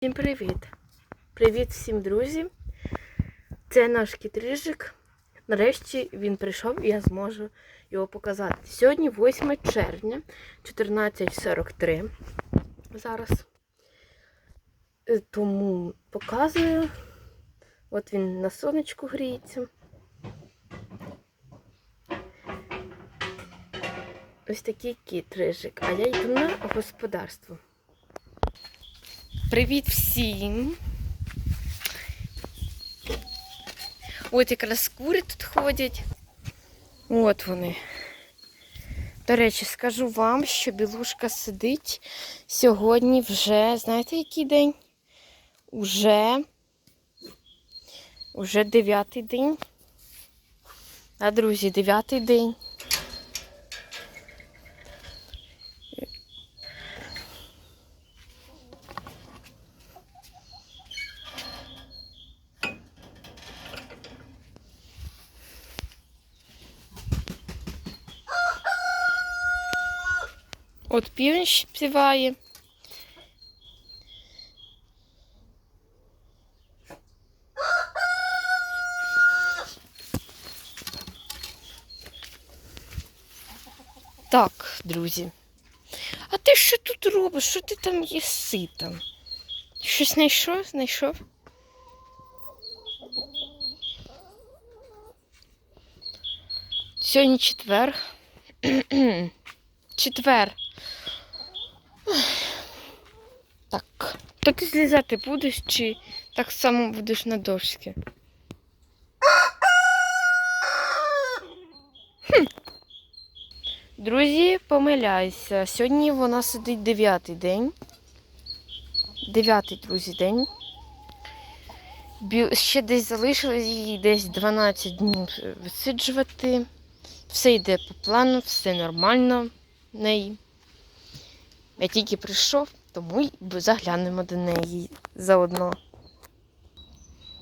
Всім привіт! Привіт всім друзі! Це наш кітрижик. Нарешті він прийшов і я зможу його показати. Сьогодні 8 червня 14.43. Зараз. Е, Тому показую. От він на сонечку гріється. Ось такий кіт-рижик. А я йду на господарство. Привіт всім! От якраз кури тут ходять. От вони. До речі, скажу вам, що білушка сидить сьогодні вже, знаєте, який день? Уже, уже дев'ятий день. А, друзі, дев'ятий день. От півень співає. Так, друзі. А ти що тут робиш? Що ти там їси там? Щось знайшов? Знайшов? Сьогодні четвер. Четвер. Ой. Так. То ти злізати будеш чи так само будеш на дошці? Друзі, помиляюся. Сьогодні вона сидить дев'ятий день. Дев'ятий, друзі, день. Ще десь залишилось їй десь 12 днів висиджувати. Все йде по плану, все нормально в неї. Я тільки прийшов, тому й заглянемо до неї заодно.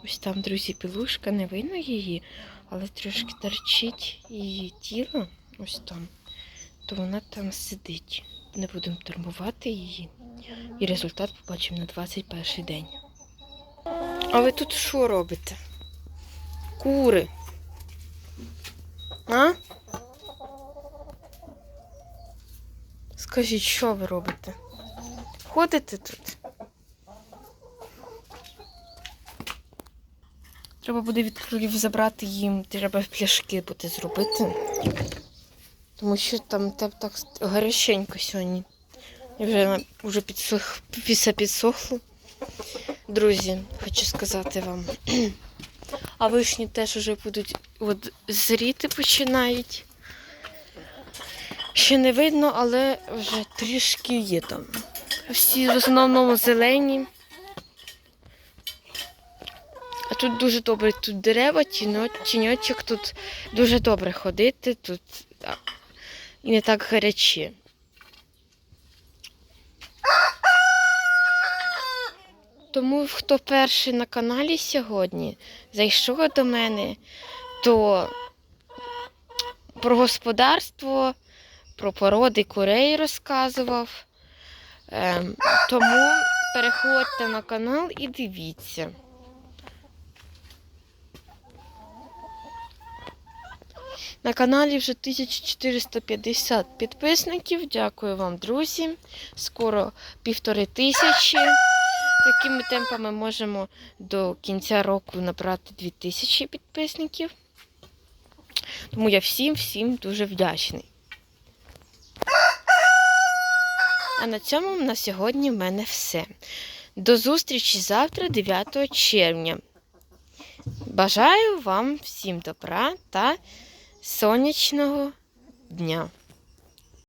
Ось там, друзі, пілушка, не видно її, але трошки торчить її тіло. Ось там. То вона там сидить. Не будемо турбувати її. І результат побачимо на 21 день. А ви тут що робите? Кури. А? Скажіть, що ви робите? Ходите тут? Треба буде від кролів забрати їм, треба пляшки буде зробити. Тому що там те так гаряченько сьогодні. І вже, вже підсох, піса підсохло. Друзі, хочу сказати вам. А вишні теж вже будуть от, зріти починають. Ще не видно, але вже трішки є там. Всі в основному зелені. А тут дуже добре, тут дерева, тіньочок, тут дуже добре ходити, тут а, і не так гаряче. Тому хто перший на каналі сьогодні зайшов до мене, то про господарство, про породи курей розказував. Ем, тому переходьте на канал і дивіться. На каналі вже 1450 підписників. Дякую вам, друзі. Скоро півтори тисячі. Такими темпами можемо до кінця року набрати 2000 підписників. Тому я всім всім дуже вдячний. А на цьому на сьогодні в мене все. До зустрічі завтра, 9 червня. Бажаю вам всім добра та сонячного дня.